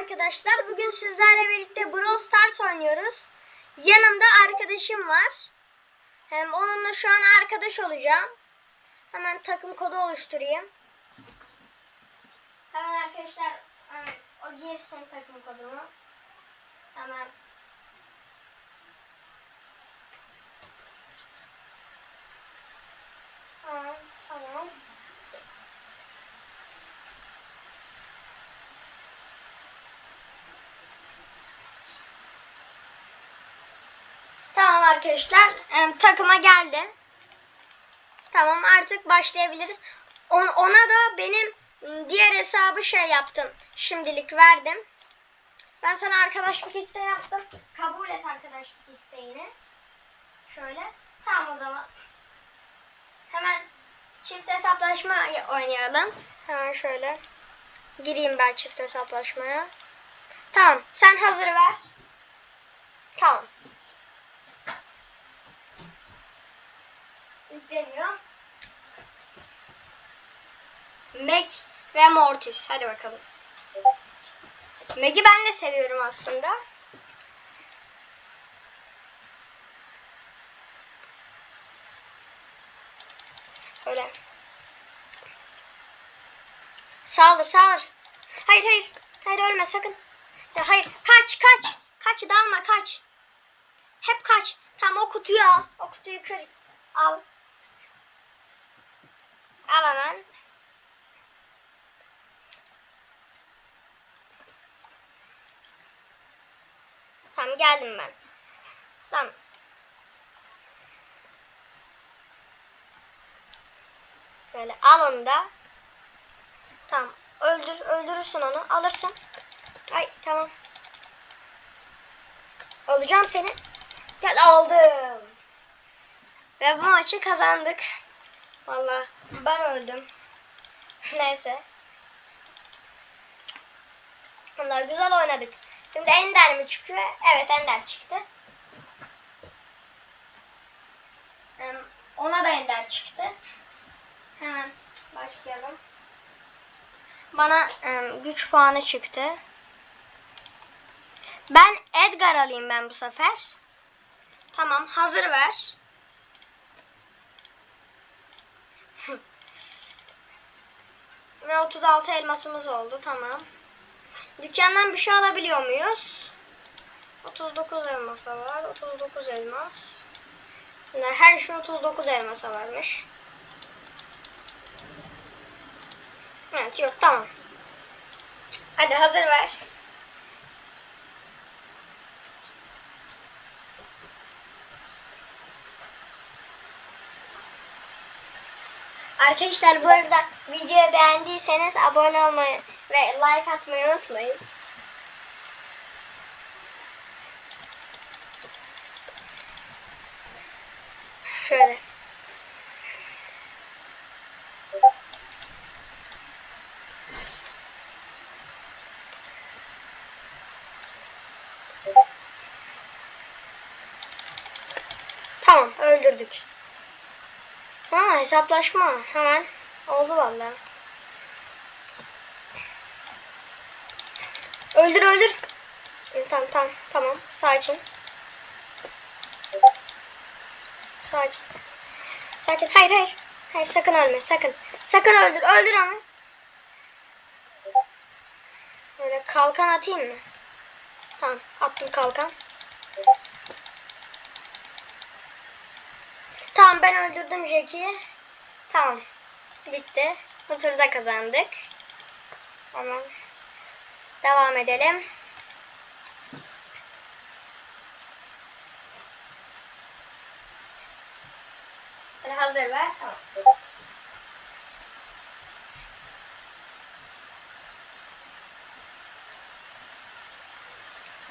arkadaşlar. Bugün sizlerle birlikte Brawl Stars oynuyoruz. Yanımda arkadaşım var. Hem onunla şu an arkadaş olacağım. Hemen takım kodu oluşturayım. Hemen arkadaşlar o girsin takım kodumu. Hemen Tamam, tamam. Tamam arkadaşlar em, takıma geldi. Tamam artık başlayabiliriz. On- ona da benim diğer hesabı şey yaptım. Şimdilik verdim. Ben sana arkadaşlık isteği yaptım. Kabul et arkadaşlık isteğini. Şöyle. Tamam o zaman. Hemen çift hesaplaşma oynayalım. Hemen şöyle. Gireyim ben çift hesaplaşmaya. Tamam. Sen hazır ver. Tamam. Yükleniyor. Meg ve Mortis. Hadi bakalım. Meg'i ben de seviyorum aslında. Öyle. Saldır saldır. Hayır hayır. Hayır ölme sakın. Ya hayır. Kaç kaç. Kaç dalma kaç. Hep kaç. Tamam o kutuyu al. O kutuyu kır. Al. Al hemen. Tamam geldim ben. Tamam. Böyle al onu da. Tamam. Öldür, öldürürsün onu. Alırsın. Ay tamam. Alacağım seni. Gel aldım. Ve bu maçı kazandık. Vallahi ben öldüm. Neyse. Vallahi güzel oynadık. Şimdi Ender mi çıkıyor? Evet Ender çıktı. Ona da Ender çıktı. Hemen başlayalım. Bana güç puanı çıktı. Ben Edgar alayım ben bu sefer. Tamam hazır ver. Ve 36 elmasımız oldu tamam. Dükkandan bir şey alabiliyor muyuz? 39 elmasa var. 39 elmas. Bunlar her şey 39 elmasa varmış. Evet yok tamam. Hadi hazır ver. Arkadaşlar bu arada videoyu beğendiyseniz abone olmayı ve like atmayı unutmayın. Şöyle. Tamam öldürdük. Ha hesaplaşma hemen oldu vallahi. Öldür öldür. Tamam tamam tamam sakin. Sakin. Sakin. Hayır hayır. Hayır sakın ölme sakın. Sakın öldür. Öldür onu. Böyle kalkan atayım mı? Tamam attım kalkan. Tamam ben öldürdüm Jack'i. Tamam. Bitti. Bu turda kazandık. Tamam. Devam edelim. Hadi hazır ver. Tamam.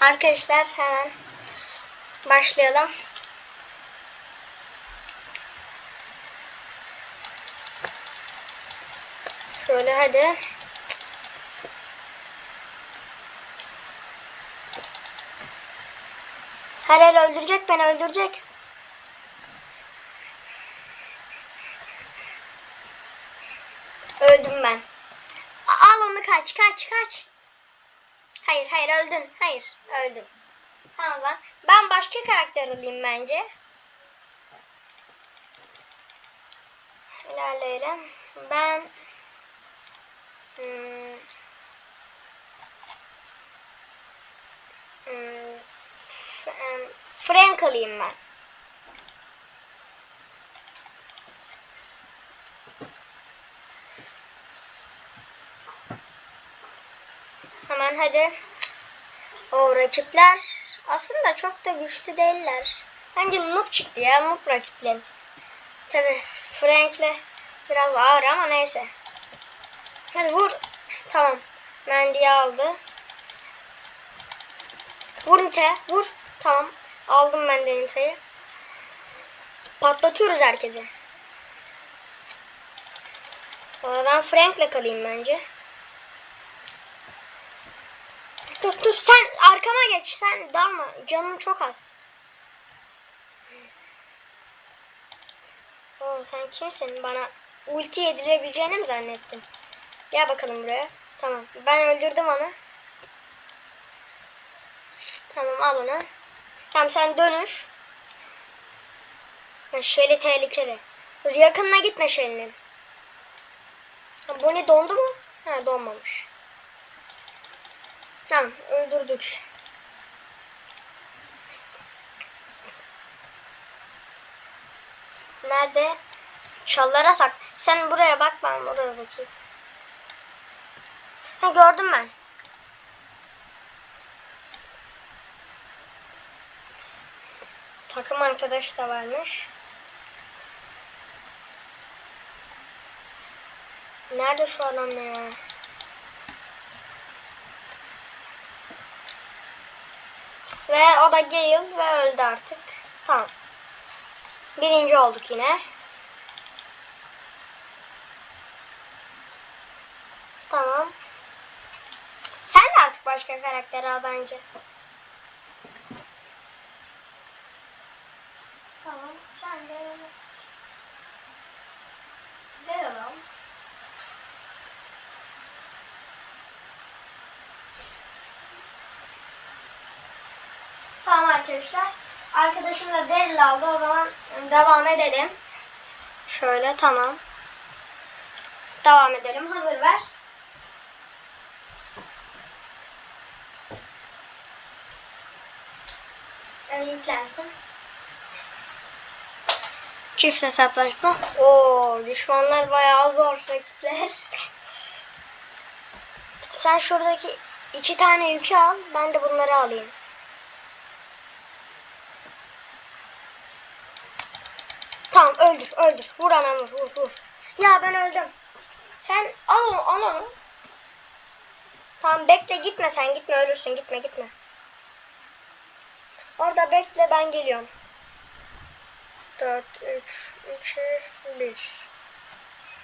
Arkadaşlar hemen başlayalım. Şöyle hadi. Her el öldürecek beni öldürecek. Öldüm ben. Al onu kaç kaç kaç. Hayır hayır öldün. Hayır öldün. Tamam o. Ben başka karakter alayım bence. İlerleyelim. Ben em, Frank alayım ben. Hemen hadi. O rakipler aslında çok da güçlü değiller. Bence noob çıktı ya noob rakiplerin. Tabi Frank'le biraz ağır ama neyse. Hadi vur. Tamam. Mendi'yi aldı. Vur Nite. Vur. Tamam. Aldım ben de Nite'yi. Patlatıyoruz herkesi. Valla Ben Frank'le kalayım bence. Dur dur sen arkama geç. Sen dalma. Canın çok az. Oo, sen kimsin? Bana ulti yedirebileceğini mi zannettin? Gel bakalım buraya. Tamam. Ben öldürdüm onu. Tamam al onu. Tamam sen dönüş. Ha, Şeli tehlikeli. Dur yakınına gitme Şeli'nin. Ha, Bu ne dondu mu? Ha donmamış. Tamam öldürdük. Nerede? Çallara sak. Sen buraya bak ben buraya bakayım. Ha gördüm ben. Takım arkadaşı da varmış. Nerede şu adam ya? Ve o da Gale ve öldü artık. Tamam. Birinci olduk yine. Tamam. Başka karakter al bence. Tamam. Sen de ver alalım. Tamam arkadaşlar. Arkadaşım da Daryl aldı. O zaman devam edelim. Şöyle tamam. Devam edelim. Hazır ver. Yani yüklensin. Çift hesaplaşma. Oo, düşmanlar bayağı zor rakipler. Sen şuradaki iki tane yükü al. Ben de bunları alayım. Tamam öldür öldür. Vur anam vur vur vur. Ya ben öldüm. Sen al onu al onu. Tamam bekle gitme sen gitme ölürsün gitme gitme. Orada bekle ben geliyorum. 4, 3, 3, 1.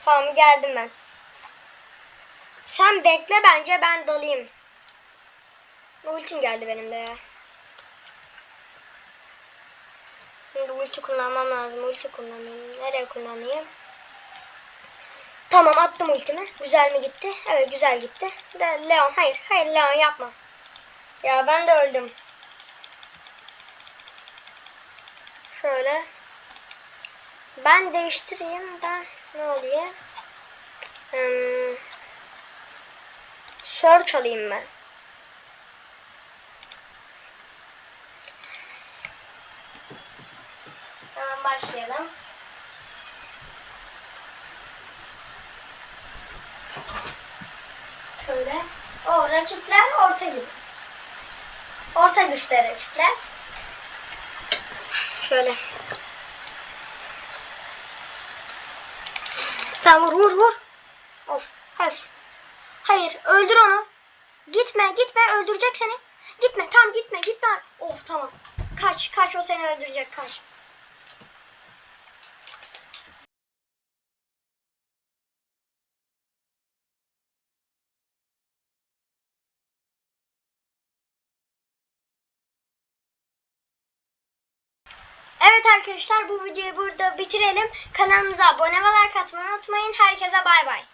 Tamam geldim ben. Sen bekle bence ben dalayım. Ultim geldi benim de ya. Şimdi ulti kullanmam lazım. Ulti kullanayım. Nereye kullanayım? Tamam attım ultimi. Güzel mi gitti? Evet güzel gitti. De Leon hayır. Hayır Leon yapma. Ya ben de öldüm. Şöyle. Ben değiştireyim. Ben ne oluyor? Hmm, search alayım ben. Hemen başlayalım. Şöyle. O rakipler orta gibi. Orta güçte rakipler. Şöyle. Tamam vur vur vur. Of. Hafif. Hayır öldür onu. Gitme gitme öldürecek seni. Gitme tam gitme gitme. Of tamam. Kaç kaç o seni öldürecek kaç. Evet arkadaşlar bu videoyu burada bitirelim. Kanalımıza abone ve like atmayı unutmayın. Herkese bay bay.